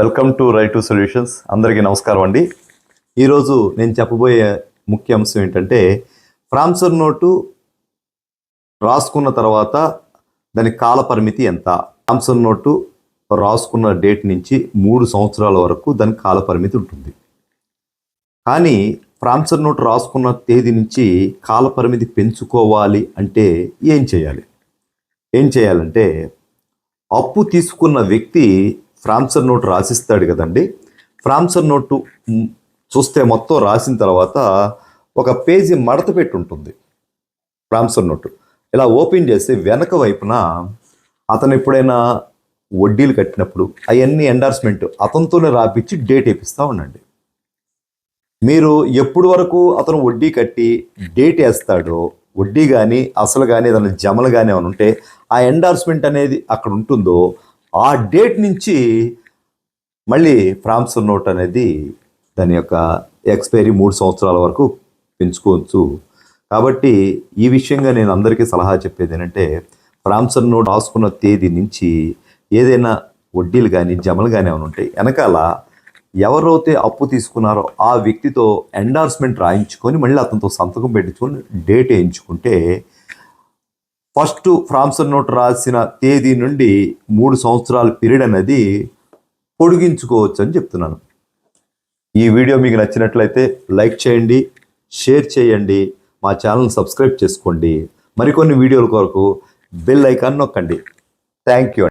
Welcome to right to solutions. అందరికీ నమస్కారం అండి. ఈరోజు నేను చెప్పబోయే ముఖ్య అంశం ఏంటంటే ఫ్రాన్సర్ నోటు రాసుకున్న తర్వాత దాని కాల పరిమితి ఎంత? ఫ్రాన్సర్ నోటు రాసుకున్న డేట్ నుంచి మూడు సంవత్సరాల వరకు దాని కాల పరిమితి ఉంటుంది. కానీ ఫ్రాన్సర్ నోటు రాసుకున్న తేదీ నుంచి కాల పరిమితి పెంచుకోవాలి అంటే ఏం చేయాలి? ఏం చేయాలంటే అప్పు తీసుకున్న వ్యక్తి ఫ్రాన్సర్ నోట్ రాసిస్తాడు కదండి. ఫ్రాన్సర్ నోటు చూస్తే మొత్తం రాసిన తర్వాత ఒక పేజీ మడత పెట్టి ఉంటుంది. ఫ్రాన్సర్ నోటు. ఇలా ఓపెన్ చేసి వెనక వైపున అతను ఎప్పుడైనా వడ్డీలు కట్టినప్పుడు అవన్నీ ఎండార్స్మెంట్ అతనితోనే రాపిచ్చి డేట్ వేపిస్తూ ఉండండి. మీరు ఎప్పుడు వరకు అతను వడ్డీ కట్టి డేట్ వేస్తాడో వడ్డీ కానీ అసలు కానీ ఏదైనా జమలు కానీ ఏమైనా ఉంటే ఆ ఎండార్స్మెంట్ అనేది అక్కడ ఉంటుందో ఆ డేట్ నుంచి మళ్ళీ ఫ్రాన్సర్ నోట్ అనేది దాని యొక్క ఎక్స్పైరీ మూడు సంవత్సరాల వరకు పెంచుకోవచ్చు. కాబట్టి ఈ విషయంగా నేను అందరికీ సలహా చెప్పేది ఏంటంటే ఫ్రాన్సర్ నోట్ రాసుకున్న తేదీ నుంచి ఏదైనా వడ్డీలు కానీ జమలు కానీ ఏమైనా ఉంటాయి వెనకాల ఎవరైతే అప్పు తీసుకున్నారో ఆ వ్యక్తితో ఎండార్స్మెంట్ రాయించుకొని మళ్ళీ అతనితో సంతకం పెట్టించుకొని డేట్ వేయించుకుంటే ఫస్ట్ ఫ్రాన్సర్ నోట్ రాసిన తేదీ నుండి మూడు సంవత్సరాల పీరియడ్ అనేది పొడిగించుకోవచ్చు అని చెప్తున్నాను. ఈ వీడియో మీకు నచ్చినట్లయితే లైక్ చేయండి షేర్ చేయండి మా ఛానల్ సబ్స్క్రైబ్ చేసుకోండి. మరికొన్ని వీడియోల కొరకు బెల్ ఐకాన్ నొక్కండి. Thank you